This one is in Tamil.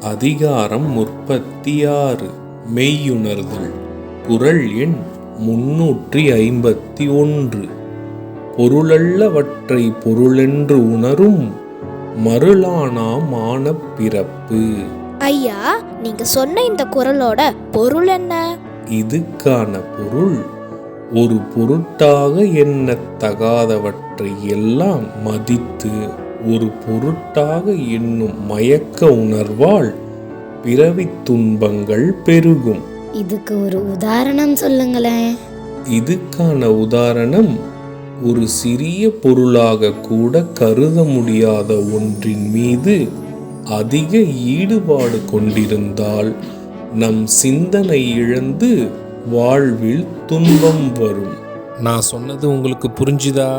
அதிகாரம் முப்பத்தி ஆறு மெய்யுணர்தல். குரல் எண் முன்னூற்றி ஐம்பத்தி ஒன்று. பொருளல்லவற்றை பொருளென்று உணரும் மருளானாமான பிறப்பு. ஐயா நீங்க சொன்ன இந்த குரலோட பொருள் என்ன? இதுக்கான பொருள் ஒரு பொருட்டாக எண்ணத்தகாதவற்றை எல்லாம் மதித்து ஒரு பொருட்டாக எண்ணும் மயக்க உணர்வால் பிறவித் துன்பங்கள் பெருகும். இதுக்கு ஒரு உதாரணம் சொல்லுங்களேன். இதுக்கான உதாரணம் ஒரு சிறிய பொருளாக கூட கருத முடியாத ஒன்றின் மீது அதிக ஈடுபாடு கொண்டிருந்தால் நம் சிந்தனை இழந்து வாழ்வில் துன்பம் வரும். நான் சொன்னது உங்களுக்கு புரிஞ்சுதா?